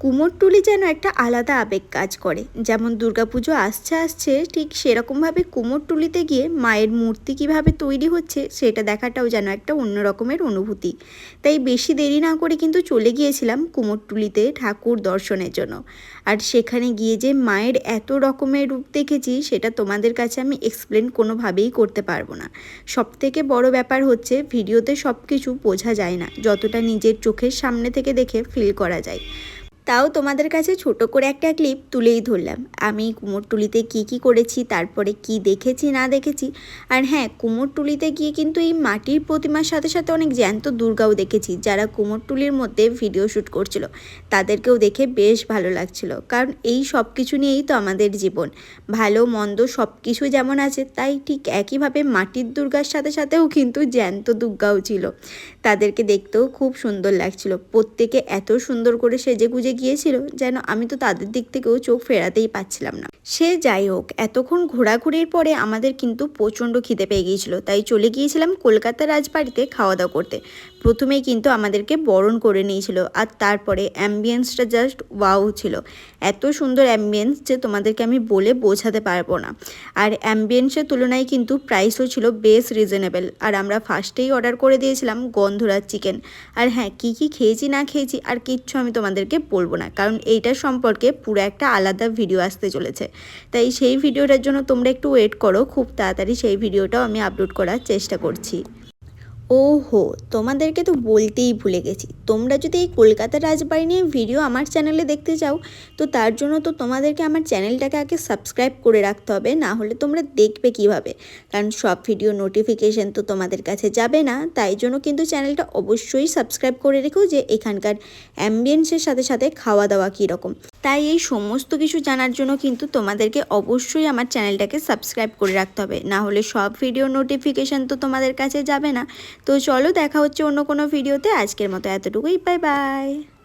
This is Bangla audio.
কুমোরটুলি যেন একটা আলাদা আবেগ কাজ করে। যেমন দুর্গাপুজো আসছে আসছে, ঠিক সেরকমভাবে কুমোরটুলিতে গিয়ে মায়ের মূর্তি কীভাবে তৈরি হচ্ছে, সেটা দেখাটাও যেন একটা অন্য রকমের অনুভূতি। তাই বেশি দেরি না করে কিন্তু চলে গিয়েছিলাম কুমোরটুলিতে ঠাকুর দর্শনের জন্য। আর সেখানে গিয়ে যে মায়ের এত রকমের রূপ দেখেছি, সেটা তোমাদের কাছে আমি এক্সপ্লেন কোনোভাবেই করতে পারব না। সব থেকে বড় ব্যাপার হচ্ছে, ভিডিওতে সব কিছু বোঝা যায় না, যতটা নিজের চোখের সামনে থেকে দেখে ফিল করা যায়। তাও তোমাদের কাছে ছোট করে একটা ক্লিপ তুলেই ধরলাম। আমি কুমোরটুলিতে কি কি করেছি, তারপরে কি দেখেছি, না দেখেছি, আর হ্যাঁ কুমোরটুলিতে গিয়ে কিন্তু এই মাটির প্রতিমার সাথে সাথে অনেক জ্যান্ত দুর্গাও দেখেছি, যারা কুমোরটুলির মধ্যে ভিডিও শ্যুট করছিল। তাদেরকেও দেখে বেশ ভালো লাগছিল, কারণ এই সব কিছু নিয়েই তো আমাদের জীবন। ভালো, মন্দ সব কিছু যেমন আছে, তাই ঠিক একইভাবে মাটির দুর্গার সাথে সাথেও কিন্তু জ্যান্ত দুর্গাও ছিল। তাদেরকে দেখতেও খুব সুন্দর লাগছিল। প্রত্যেকে এত সুন্দর করে সেজে গুজে গিয়েছিল যেন আমি তো তাদের দিক থেকেও চোখ ফেরাতেই পাচ্ছিলাম না। সে যাই হোক, এতক্ষণ ঘোরাঘুরির পরে আমাদের কিন্তু প্রচণ্ড খিদে পেয়ে গিয়েছিল, তাই চলে গিয়েছিলাম কলকাতা রাজবাড়িতে খাওয়া দাওয়া করতে। প্রথমেই কিন্তু আমাদেরকে বরণ করে নিয়েছিল আর তারপরে অ্যাম্বিয়েন্সটা জাস্ট ওয়াও ছিল। এত সুন্দর অ্যাম্বিয়েন্স যে তোমাদেরকে আমি বলে বোঝাতে পারব না। আর অ্যাম্বিয়েন্সের তুলনায় কিন্তু প্রাইসও ছিল বেশ রিজনেবল আর আমরা ফার্স্টেই অর্ডার করে দিয়েছিলাম গন্ধরাজ চিকেন আর হ্যাঁ কী কী খেয়েছি না খেয়েছি আর কিচ্ছু আমি তোমাদেরকে বলব না। কারণ এইটা সম্পর্কে পুরো একটা আলাদা ভিডিও আসতে চলেছে। তাই সেই ভিডিওটার জন্য তোমরা একটু ওয়েট করো। খুব তাড়াতাড়ি সেই ভিডিওটাও আমি আপলোড করার চেষ্টা করছি। ও হো তোমাদেরকে তো বলতেই ভুলে গেছি। তোমরা যদি এই কলকাতা রাজবাড়ি নিয়ে ভিডিও আমার চ্যানেলে দেখতে চাও, তো তার জন্য তো তোমাদেরকে আমার চ্যানেলটাকে আগে সাবস্ক্রাইব করে রাখতে হবে, না হলে তোমরা দেখবে কীভাবে। কারণ সব ভিডিও নোটিফিকেশন তো তোমাদের কাছে যাবে না, তাই জন্য কিন্তু চ্যানেলটা অবশ্যই সাবস্ক্রাইব করে রেখো যে এখানকার অ্যাম্বিয়েন্সের সাথে সাথে খাওয়া দাওয়া কীরকম। তাই এই সমস্ত কিছু জানার জন্য কিন্তু তোমাদেরকে অবশ্যই আমার চ্যানেলটাকে সাবস্ক্রাইব করে রাখতে হবে, না হলে সব ভিডিও নোটিফিকেশান তো তোমাদের কাছে যাবে না তো চলো দেখা হচ্ছে অন্য কোনো ভিডিওতে। আজকের মতো এতটুকুই। Bye bye.